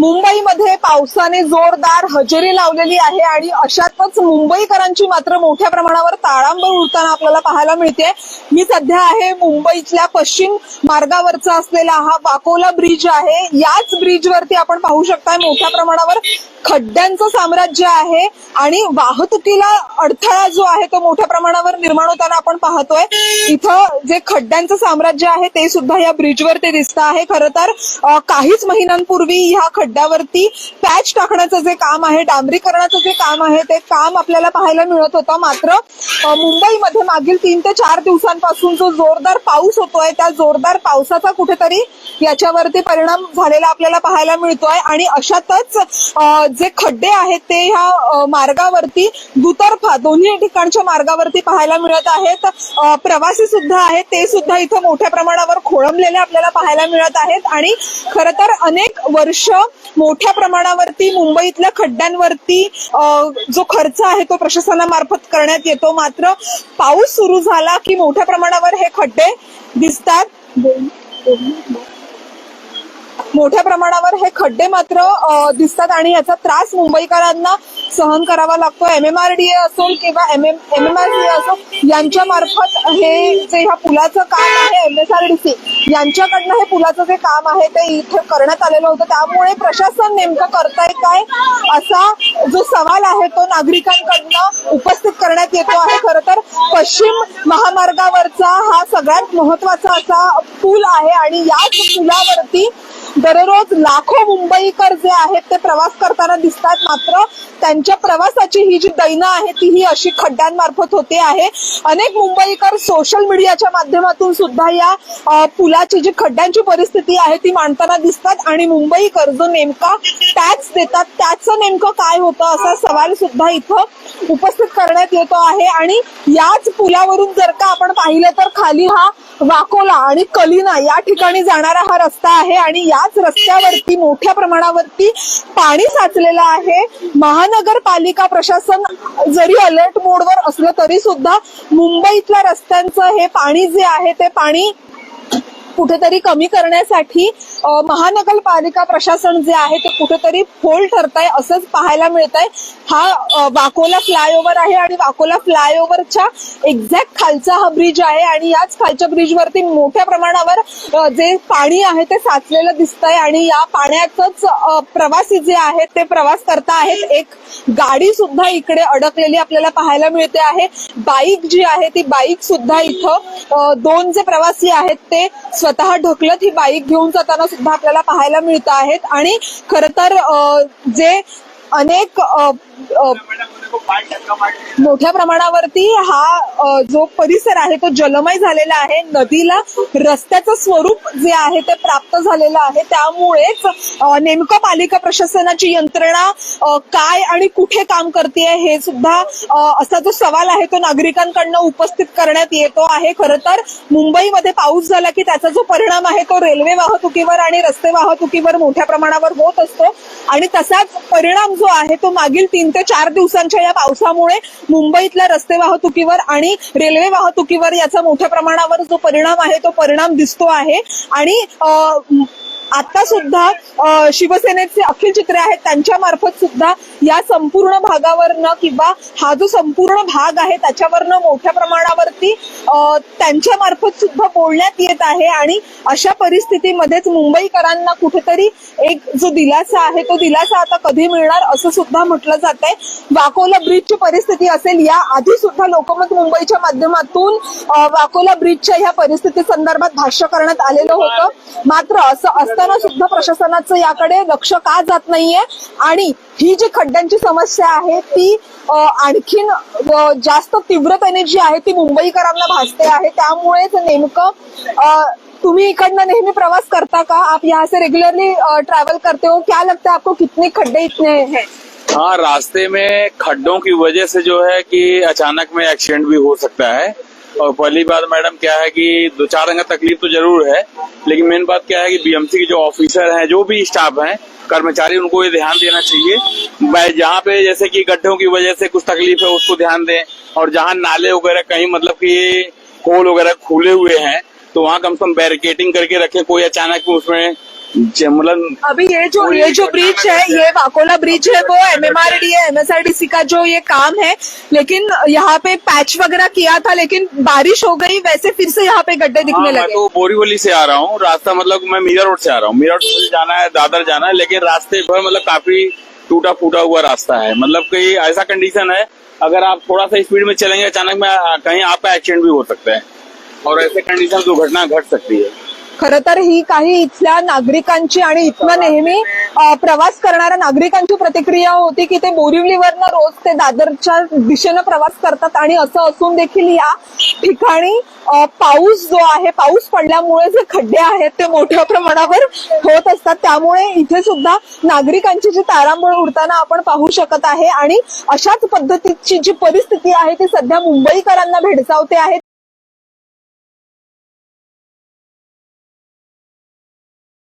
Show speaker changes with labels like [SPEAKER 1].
[SPEAKER 1] मुंबईमध्ये पावसाने जोरदार हजेरी लावलेली आहे आणि अशातच मुंबईकरांची मात्र मोठ्या प्रमाणावर ताळांबळ उडताना आपल्याला पाहायला मिळते. मी सध्या आहे मुंबईतल्या पश्चिम मार्गावरचा असलेला हा वाकोला ब्रिज आहे. याच ब्रिजवरती आपण पाहू शकताय मोठ्या प्रमाणावर खड्ड्यांचं साम्राज्य आहे आणि वाहतुकीला अडथळा जो आहे तो मोठ्या प्रमाणावर निर्माण होताना आपण पाहतोय. इथं जे खड्ड्यांचं साम्राज्य आहे ते सुद्धा या ब्रिजवरती दिसतं आहे. खरं तर काहीच महिन्यांपूर्वी ह्या खड्ड्या खड्ड्यावरती पॅच टाकण्याचं जे काम आहे डांबरीकरणाचं जे काम आहे ते काम आपल्याला पाहायला मिळत होतं. मात्र मुंबईमध्ये मागील तीन ते चार दिवसांपासून जो जोरदार पाऊस होतोय त्या जोरदार पावसाचा कुठेतरी याच्यावरती परिणाम झालेला आपल्याला पाहायला मिळतोय. आणि अशातच जे खड्डे आहेत ते ह्या मार्गावरती दुतर्फा दोन्ही ठिकाणच्या मार्गावरती पाहायला मिळत आहेत. प्रवासी सुद्धा आहेत ते सुद्धा इथं मोठ्या प्रमाणावर खोळंबलेले आपल्याला पाहायला मिळत आहेत. आणि खर तर अनेक वर्ष मोठ्या प्रमाणावरती मुंबईतल्या खड्ड्यांवरती जो खर्च आहे तो प्रशासनामार्फत करण्यात येतो. मात्र पाऊस सुरू झाला की मोठ्या प्रमाणावर हे खड्डे दिसतात. मोठ्या प्रमाणावर हे खड्डे मात्र दिसतात आणि याचा त्रास मुंबईकरांना सहन करावा लागतो. M M R D A असो किंवा M M M M R D असो यांच्या मार्फत हे जे ह्या पुलाचं काम आहे M S R D C यांच्याकडनं हे पुलाचं जे काम आहे ते इथे करण्यात आलेलं होतं. त्यामुळे प्रशासन नेमकं करताय काय असा जो सवाल आहे तो नागरिकांकडनं उपस्थित करण्यात येतो आहे. खरं तर पश्चिम महामार्गावरचा हा सगळ्यात महत्त्वाचा असा पूल आहे आणि याच पुलावरती दररोज लाखो मुंबईकर जे आहेत ते प्रवास करताना दिसतात. मात्र त्यांच्या प्रवासाची ही जी दैना आहे ती ही अशी खड्ड्यांमार्फत होते आहे. अनेक मुंबईकर सोशल मीडियाच्या माध्यमातून सुद्धा या पुलाची जी खड्ड्यांची परिस्थिती आहे ती मांडताना दिसतात. आणि मुंबईकर जो नेमका टॅक्स देतात त्याचं नेमकं काय होतं असा सवाल सुद्धा इथं उपस्थित करण्यात येतो आहे. आणि याच पुलावरून जर का आपण पाहिलं तर खाली हा वाकोला आणि कलिना या ठिकाणी जाणारा हा रस्ता आहे. आणि याच रस्त्यावरती मोठ्या प्रमाणावरती पाणी साचलेलं आहे. महानगरपालिका प्रशासन जरी अलर्ट मोडवर असलं तरी सुद्धा मुंबईतल्या रस्त्यांचं हे पाणी जे आहे ते पाणी कुठेतरी कमी करण्यासाठी महानगरपालिका प्रशासन जे आहे ते कुठेतरी फोल ठरत आहे असंच पाहायला मिळत आहे हा वाकोला फ्लायओव्हर आहे आणि वाकोला फ्लायओव्हरच्या एक्झॅक्ट खालचा हा ब्रिज आहे आणि याच खालच्या ब्रिजवरती मोठ्या प्रमाणावर जे पाणी आहे ते साचलेलं दिसत आहे आणि या पाण्यातच प्रवासी जे आहेत ते प्रवास करता आहेत. एक गाडी सुद्धा इकडे अडकलेली आपल्याला पाहायला मिळते आहे. बाईक जी आहे ती बाईक सुद्धा इथं दोन जे प्रवासी आहेत ते स्वतः ढकलत ही बाईक घेऊन जाताना सुद्धा आपल्याला पाहायला मिळत आहेत. आणि खर तर अ, जे अनेक मोठ्या प्रमाणावरती हा जो परिसर आहे तो जलमय झालेला आहे. नदीला रस्त्याचं स्वरूप जे आहे ते प्राप्त झालेलं आहे. त्यामुळेच नेमकं पालिका प्रशासनाची यंत्रणा काय आणि कुठे काम करते हे सुद्धा असा जो सवाल आहे तो नागरिकांकडनं उपस्थित करण्यात येतो आहे. खरं तर मुंबईमध्ये पाऊस झाला की त्याचा जो परिणाम आहे तो रेल्वे वाहतुकीवर आणि रस्ते वाहतुकीवर मोठ्या प्रमाणावर होत असतो. आणि तसाच परिणाम जो आहे तो मागील तीन ते चार दिवसांच्या या पावसामुळे मुंबईतल्या रस्ते वाहतुकीवर आणि रेल्वे वाहतुकीवर याचा मोठ्या प्रमाणावर जो परिणाम आहे तो परिणाम दिसतो आहे. आणि आता सुद्धा शिवसेनेचे अखिल चित्रे आहेत त्यांच्या मार्फत सुद्धा या संपूर्ण भागावरनं किंवा हा जो संपूर्ण भाग आहे त्याच्यावरनं मोठ्या प्रमाणावरती त्यांच्या मार्फत सुद्धा बोलण्यात येत आहे. आणि अशा परिस्थितीमध्येच मुंबईकरांना कुठेतरी एक जो दिलासा आहे तो दिलासा आता कधी मिळणार असं सुद्धा म्हटलं जात आहे वाकोला ब्रिजची परिस्थिती असेल या आधी सुद्धा लोकमत मुंबईच्या माध्यमातून वाकोला ब्रिजच्या ह्या परिस्थिती संदर्भात भाष्य करण्यात आलेलं होतं. मात्र असं असताना सुद्धा प्रशासनाचं याकडे लक्ष का जात नाहीये? आणि ही जी खड्ड्यांची समस्या आहे ती आणखीन जास्त तीव्रतेने जी आहे ती मुंबईकरांना भासते आहे. त्यामुळेच नेमकं तुम्ही इकडनं नेहमी प्रवास करता का? आप यहाँ से रेगुलरली ट्रैवल करते हो? क्या लगता है आपको कितने खड्डे इतने हैं?
[SPEAKER 2] हाँ रास्ते में खड्डों की वजह से जो है कि अचानक में एक्सीडेंट भी हो सकता है। और पहली बात मैडम क्या है कि दो चार रंग तकलीफ़ तो ज़रूर है लेकिन मेन बात क्या है कि बीएमसी के जो ऑफिसर हैं जो भी स्टाफ हैं कर्मचारी उनको ये ध्यान देना चाहिए। भाई जहाँ पे जैसे कि गड्ढों की वजह से कुछ तकलीफ़ है उसको ध्यान दें। और जहाँ नाले वगैरह कहीं मतलब कि होल वगैरह खुले हुए हैं तो वहाँ कम से कम बैरिकेटिंग करके रखें। कोई अचानक उसमें मतलब
[SPEAKER 1] अभी ये जो ये जो ब्रिज है ये वाकोला ब्रिज है वो एमएमआरडी एमएसआरडीसी का जो ये काम है लेकिन यहाँ पे पैच वगैरह किया था लेकिन बारिश हो गई वैसे फिर से यहाँ पे गड्ढे
[SPEAKER 2] हाँ,
[SPEAKER 1] दिखने
[SPEAKER 2] मैं
[SPEAKER 1] लगे।
[SPEAKER 2] तो बोरीवली से आ रहा हूँ। रास्ता मतलब मैं मीरा रोड से आ रहा हूँ। मीरा रोड से जाना है दादर जाना है लेकिन रास्ते भर मतलब काफ़ी टूटा फूटा हुआ रास्ता है। मतलब कहीं ऐसा कंडीशन है अगर आप थोड़ा सा स्पीड में चलेंगे अचानक में कहीं आपका एक्सीडेंट भी हो सकता है। और ऐसे कंडीशन दुर्घटना घट सकती है।
[SPEAKER 1] खर तर ही काही इथल्या नागरिकांची आणि इथनं नेहमी प्रवास करणाऱ्या नागरिकांची प्रतिक्रिया होती की ते बोरिवलीवरनं रोज ते दादरच्या दिशेनं प्रवास करतात आणि असं असून देखील या ठिकाणी पाऊस जो आहे पाऊस पडल्यामुळे जे खड्डे आहेत ते मोठ्या प्रमाणावर होत असतात. त्यामुळे इथे सुद्धा नागरिकांची जी तारांबळ उडताना आपण पाहू शकत आहे आणि अशाच पद्धतीची जी परिस्थिती आहे ती सध्या मुंबईकरांना भेडसावते आहे.